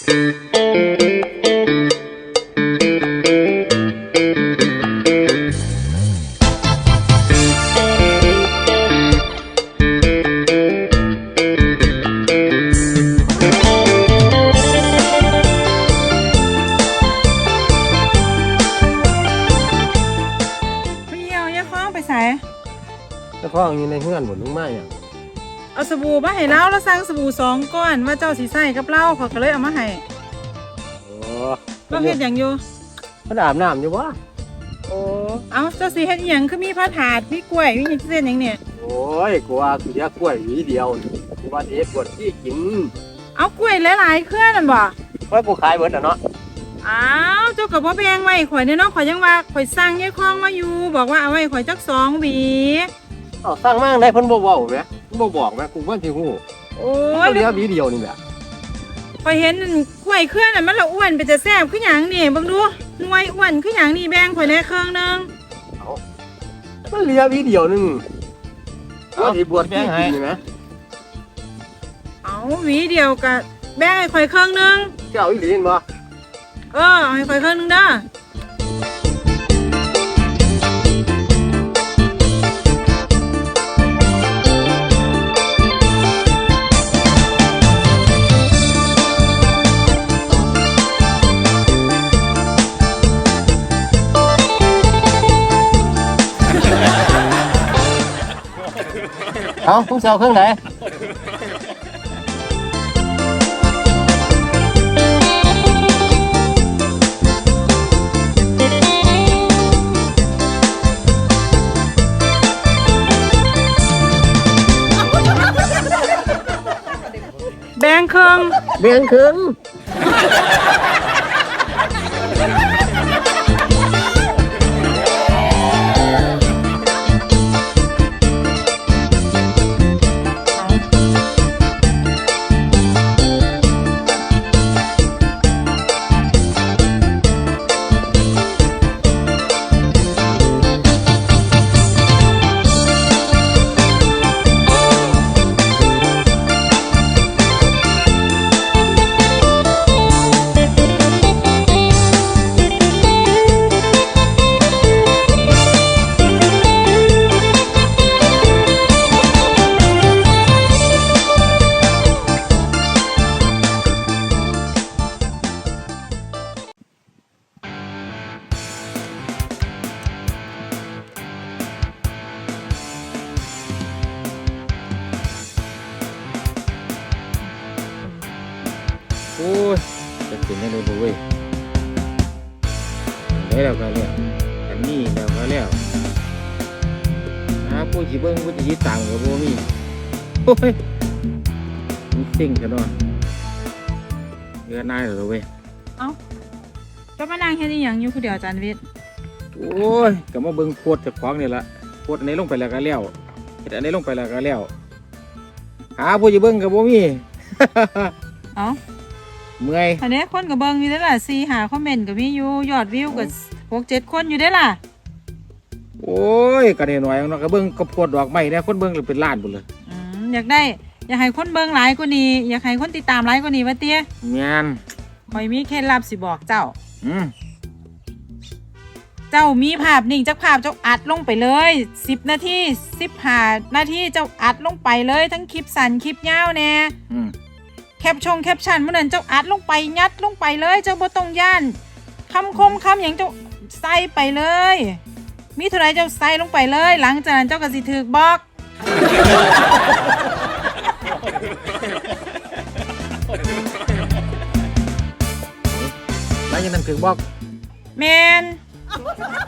พี่เอายาคล้องไปใส่แล้วข้องอยู่ในเฮือนหมดลุงมาอย่าง เอาสบู่มาให้เราแล้วสั่งสบู่สองก้อนว่าเจ้าสีใส่กับเราเขาก็เลยเอามาให้โอ้เราเฮ็ดหยังอยู่มันอาบน้ำอยู่วะโอ้เอาเจ้าสีเฮ็ดอหยังคือมีผ้าถาดมีกล้วยมีหยังเส้นหยังเนี่ยโอ้ยกูว่ากูอยากกล้วยหวีเดียวนี่กูว่าเด็กปวดที่กินเอากล้วยหลายๆเครือนั่นบ่ไว้กูขายเบิดอะเนาะอ้าวเจ้าก็บ่แบ่งไว้ข่อยเนี่ยเนาะข่อยยังว่าข่อยสั่งยายคล้องมาอยู่ บอกว่าเอาไว้ข่อยจักสองหวี เอาสร้างมากได้เพิ่นบ่เว้าแหมเพิ่นบ่บอกแหมกูว่าสิฮู้โอ้โอ้ยยเหลือหวีเดียวนี่แหละข่อยเห็นนั่นกล้วยเครือนั่นมันละอ้วนเป็นจะแซ่บคือหยังนี่เบิ่งดูหน่วยอ้วนคือหยังนี่แบ่งข่อยแหน่เครื่องหนึงมันเหลือหวีเดียวนึงว่าสิบวชที่กินนี่แหมเอาหวีเดียวก็แบ่งให้ข่อยเครื่องหนึงเจ้าอีหลีนบ่เออเอาให้ข่อยเครื่องหนึงเด้อ เอามึงสิเอาเครื่องไหนแบ่งเครื่องแบ่งครึ่ง โอ้ยจะเป็นยังไงบ่เว้ยได้แล้วก็แล้วอันนี้แล้วก็แล้วหาผู้สิเบิ่งผู้สิติดตามก็บ่มีโอ้ยมันเซ็งกันเนาะเรือนายเหรอเว้ยก็มานั่งเฮ็ดอีหยังอยู่คือเดียวอาจารย์วิทย์โอ้ยก็มาเบิ่งโพดเจากของนี่ล่ะโพดอันนี้ลงไปแล้วก็แล้วเฮ็ดอันนี้ลงไปแล้วก็แล้วหาผู้สิเบิ่งก็บ่มี เอ้า เมื่อยอันนี้คนก็เบิ่งอยู่เด้อล่ะ4หาคอมเมนต์ก็มีอยู่ยอดวิวก็6 7คนอยู่เด้อล่ะโอ้ยก็ได้หน่อยเนาะก็เบิ่งก็โพดดอกไม้เนี่ยคนเบิ่งเลยเป็นล้านพุ่นเลยอืมอยากได้ อยากให้คนเบิ่งหลายกว่านี้อยากให้คนติดตามหลายกว่านี้ว่าเตี้ยแม่นข่อยมีเคล็ดลับสิบอกเจ้า อืมเจ้ามีภาพนิ่งจากภาพเจ้าอัดลงไปเลย10นาที15นาทีเจ้าอัดลงไปเลย ทั้งคลิปสั้นคลิปยาวแน่อืม แคปชงแคปชั่นมื่อนั้นเจ้าอัดลงไปยัดลงไปเลยเจ้าบ่ต้องย่านคำคมคำอย่างเจ้าใส่ไปเลย มีเท่าไรเจ้าใส่ลงไปเลย หลังจากนั้นเจ้าก็สิถือบอกหลังจากนั้นถึงบอกแมน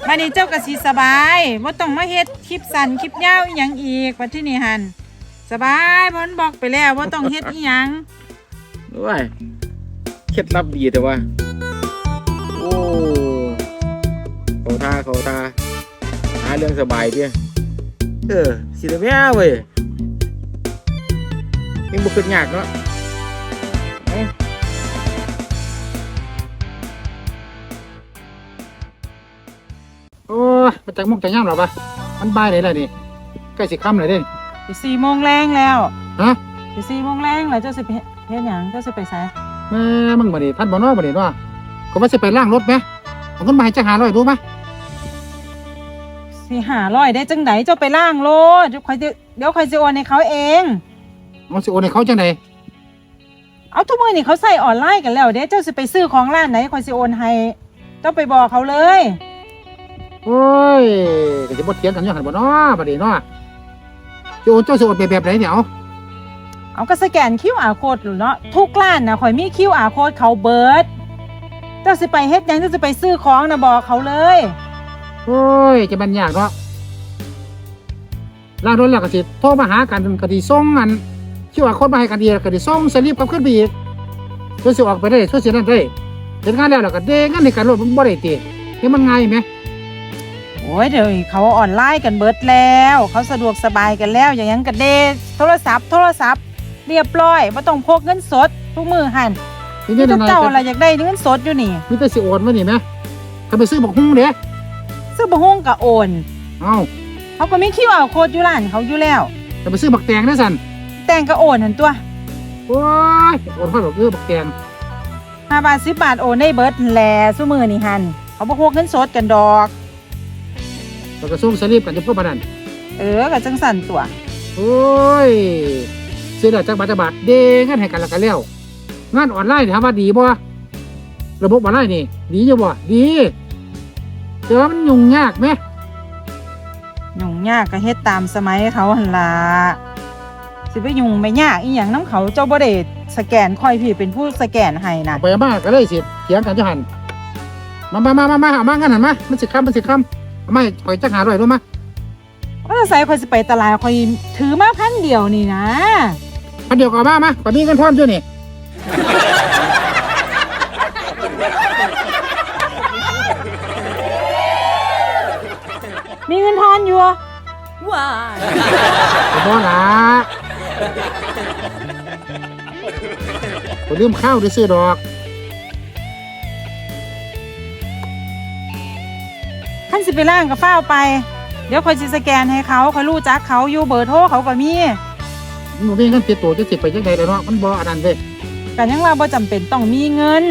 วันนี้เจ้าก็สิสบายบ่ต้องมาเฮ็ดคลิปสั้นคลิปยาวอีหยังอีกวันที่นี่หันสบายเพราะมันบอกไปแล้วว่าต้องเฮ็ดอีหยัง ด้วยเคล็ดลับดีแต่ว่า โอ้เขาท่าเขาท่าหาเรื่องสบายดิเออสิได้แม่เว้ยยังบุขึ้นยากเนาะเอ้าโอ้ยมันจังมุกจังย่ำหรอปะมันบ่ายเลยล่ะนี่ใกล้สิค่ำเลยเด้สิสี่โมงแรงแล้ว ฮะสิสี่โมงแรงแล้วเจ้าสิไป เฮ็ดหยังเจ้าสิไปไสแม่มึงบ่นี่ท่านบ่เนอบ่นี่เนาะก็ว่าสิไปล้างรถไหมเอาเงินมาให้จักหาร้อยดูไหมสิหาร้อยได้จังไดเจ้าไปล่างโลดเดี๋ยวคอยสิเดี๋ยวคอยสิโอนให้เขาเอง มันสิโอนให้เขาจังไดเอาทุกมื้อนี่เขาใส่ออนไลน์กันแล้วเด้เจ้าสิไปซื้อของร้านไหนคอยสิโอนให้เจ้าไปบอกเขาเลย โอ้ยก็จะบ่เถียงกันอยู่หั่นบ่เนาะบ่นี่เนาะสิโอนเจ้าสิโอนไปแบบไหนเนี่ยเอา เอาก็สแกน QR code หรือเนาะทุกร้านนะข่อยมี QR code เขาเบิดเจ้าสิไปเฮ็ดหยังเจ้าสิไปซื้อของนะบอกเขาเลย โอ้ยจะมันยากเนาะล้างรถแล้วก็สิโทรมาหากันก็สิส่งอันคิวอาร์โค้ดมาให้กันดีแล้วก็สิส่งสลิปกลับขึ้นไปอีกช่วยสิออกไปได้ช่วยสินั่นได้เฮ็ดงานแล้วแล้วก็เด้งานในการรถมันบ่ได้ตินี่มันง่ายไหมโอ้ยเดี๋ยวนี้เขาออนไลน์กันเบิดแล้ว เขาสะดวกสบายกันแล้ว อย่างยังกันเดโทรศัพท์โทรศัพท์ เรียบร้อยบ่ต้องพกเงินสดทุกมือหันทีนี่นี้ถ้าทำไงเจ้าอะไรอยากได้เงินสดอยู่นี่มีแต่สิโอนมานี่ไหมถ้าไปซื้อบักฮุ้งเด้ซื้อบ่ฮงก็โอน เอ้าเขาก็มี QR code อยู่ร้านเขาอยู่แล้วถ้าไปซื้อบักแตงได้สั่นแต่งก็โอนหันตัวโอ้ยโอนค่อยบอกเออบักแตง5บาท10บาทโอนได้เบิดแลซุมือนี่หันเขาบ่พกเงินสดกันดอก แล้วก็ส่งสลิปกันจะพวกบันนั้นเออก็จังสั่นตัว โอ้ย ซื้อได้จากบาทจากบาทเด้งานให้กันแล้วกันแล้วงานออนไลน์ถามว่าดีบ่ระบบออนไลน์นี่ ดีอยู่บ่ดีแต่ว่ามันยุ่งยากไหมยุ่งยากก็เฮ็ดตามสมัยเขาหั่นล่ะสิไปยุ่งไม่ยากอีหยังน้ำเขาเจ้าบ่ได้สแกนค่อยพี่เป็นผู้สแกนให้นะไปมาก็เลยสิเถียงกันจะหันมามามามามาเอามางั้นหันมามันสิคำมันสิคำเอาไม่ปล่อยจักหาร่อยรู้มาว่าใส่ค่อยสิไปตลาดค่อยถือมาพันเดียวนี่นะ พันเดียวก็เอามามาปมีเงินทอนอยู่นี่มีเงินทอนอยู่ก็บ่ละก็ลืมข้าวได้ซื้อดอกคันสิไปล่างกับฟ้าวไป เดี๋ยวค่อยสิสแกนให้เขาค่อยรู้จักเขาอยู่เบอร์โทรเขาก็มี มันบ่มีเงินติดตัวจะสิไปจังไดแล้วเนาะมันบ่อันนั้นเด้กันยังว่าบ่จำเป็นต้องมีเงิน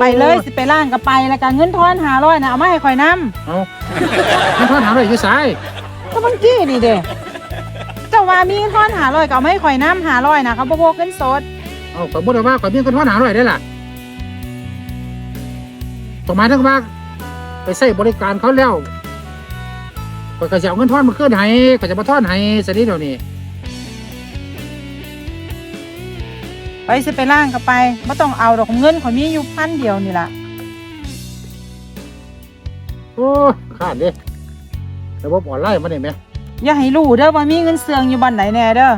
ไปเลยสิไปล่างก็ไปแล้วกันเงินทอน500นะเอามาให้ค่อยนำเอาเงินทอนหาร่อยอยู่ไสายก็เมื่อกี้นี่เด้เจ้าว่ามีเงินทอน500ก็เอามาให้ค่อยนำ500นะเขาบ่พกเงินสดเอาก็บ่ได้ว่าข่อยมีเงินทอนหาร่อยได้ล่ะต่อมาถึงว่าไปใช้บริการเขาแล้วข่อยก็จะเอาเงินทอนมาคืนให้ก็จะมาทอนให้ซะนี้เดี๋ยวนี้ ไปสิไปล่างก็ไปบ่ต้องเอาดอกเงินข่อยมีอยู่พันเดียวนี่ล่ะโอ้ยขาดเด้ระบบออนไลน์มาได้ไหมอย่าให้รู้เด้อว่ามีเงินเสืองอยู่บ่อนไหนแน่เด้อ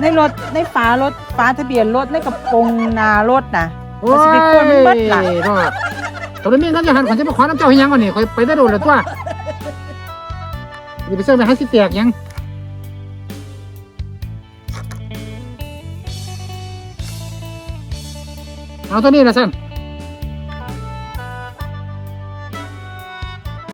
ในรถในฝารถฝาทะเบียนรถในกระโปรงหน้ารถน่ะโอ้ก็สิไปกวนมันเบิดล่ะเนาะตอนนี้มีเงินจะหันข่อยจะมาขอน้ำเจ้าให้ยังก่อนนี่ข่อยไปได้โดนแล้วตัวอย่าไปเสื่อมไปให้สิแตกยัง เอาตัวนี้ละสั่น